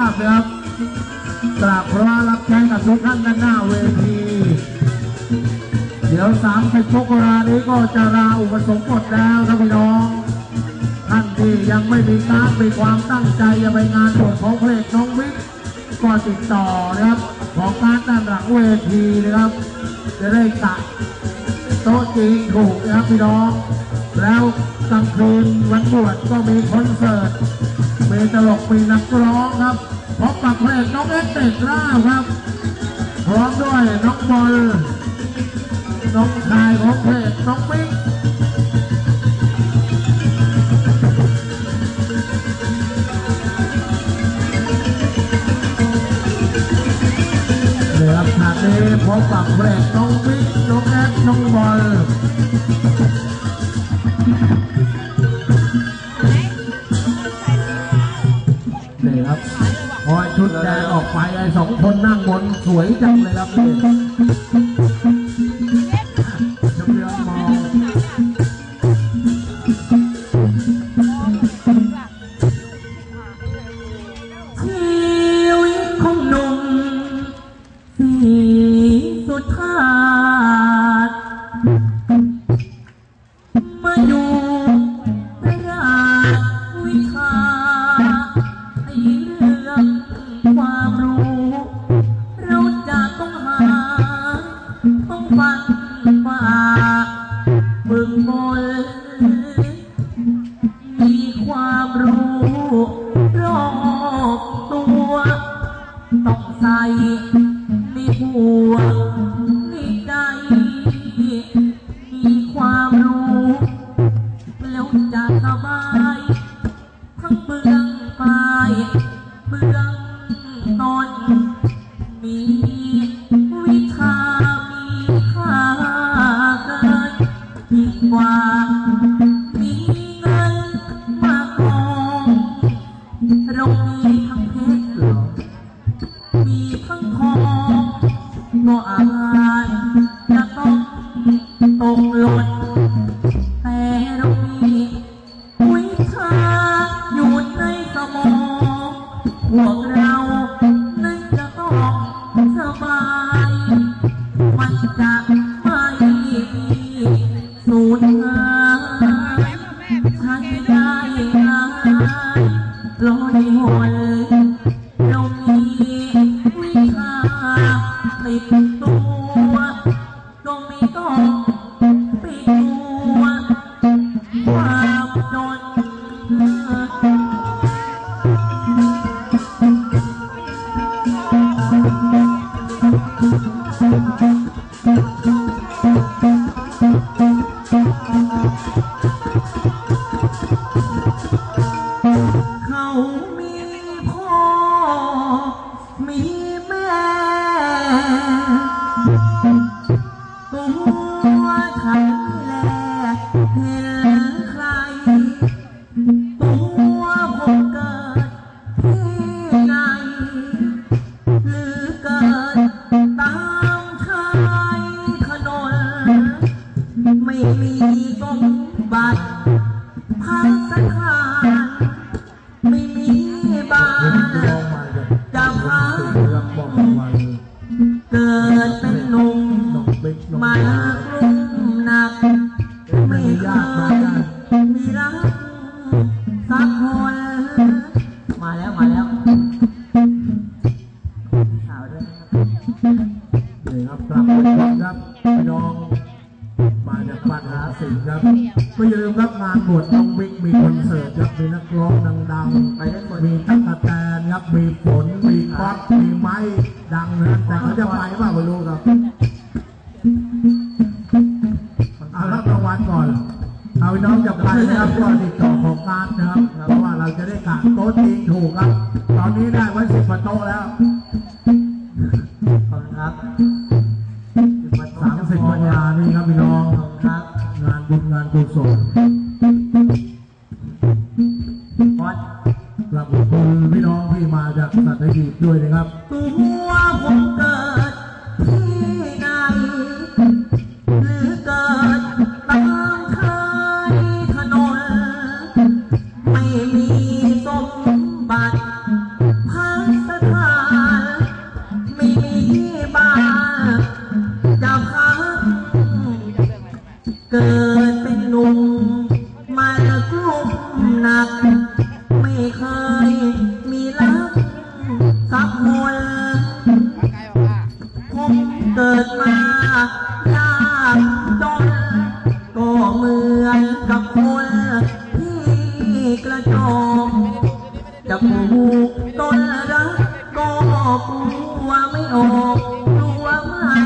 นะครับกราบพระรับใช้กับทุกท่านด้านหน้าเวที เดี๋ยวสามสิบมกรานี้ก็จะลาอุปสมบทแล้วท่านพี่น้อง ท่านที่ยังไม่มีการมีความตั้งใจจะไปงานบวชของเพลงน้องวิกก็ติดต่อนะครับ ของการด้านหลังเวทีนะครับ จะได้กะโต๊ะจริงถูกนะครับพี่น้อง แล้วกลางคืนวันบวชก็มีคอนเสิร์ต มีตลกมีนักร้องครับพบกับเพลงน้องเอ็กเตกล่าครับพร้อมด้วยน้องบอลน้องชายของเพลงน้องปิ๊กเดี๋ยวฉากนี้พบกับเพลงน้องปิ๊กน้องแอดน้องบอล สองคนนั่งบนสวยจังเลยครับ เร เขามีพ่อ มีแม่ นะครับนี่ครับกลับไปครับพี่น้อง มาจากบ้านหาสิงครับไม่อย่าลืมรับงานบวชน้องบิ๊กมีคอนเสิร์ตครับมีนักร้องดังๆไปได้หมดมีตั๊กแตนครับมีฝนมีป๊อปมีไม้ดังนะแต่เขาจะไปเปล่าไม่รู้ครับเอารับรางวัลก่อนเอาพี่น้องจะไปนะครับก็ติดต่อของการนะครับเพราะว่าเราจะได้กะโต๊ะจริงถูกครับ ตอนนี้ได้ไว้สิบกว่าโต๊ะแล้ว สิบปัญญานี่ครับพี่น้องครับงานบุญงานกุศลวัดกลับขอบคุณพี่น้องที่มาจากสัตหีบด้วยนะครับตัวผมเกิ นุ่มมาล้วกลุ่มหนัก ไม่เคยมีรักสักคนผมเกิดมายากจนก็เหมือนกับคนที่กระจอกจะปลูกต้นรักก็กลัวไม่ออกกลัวไม่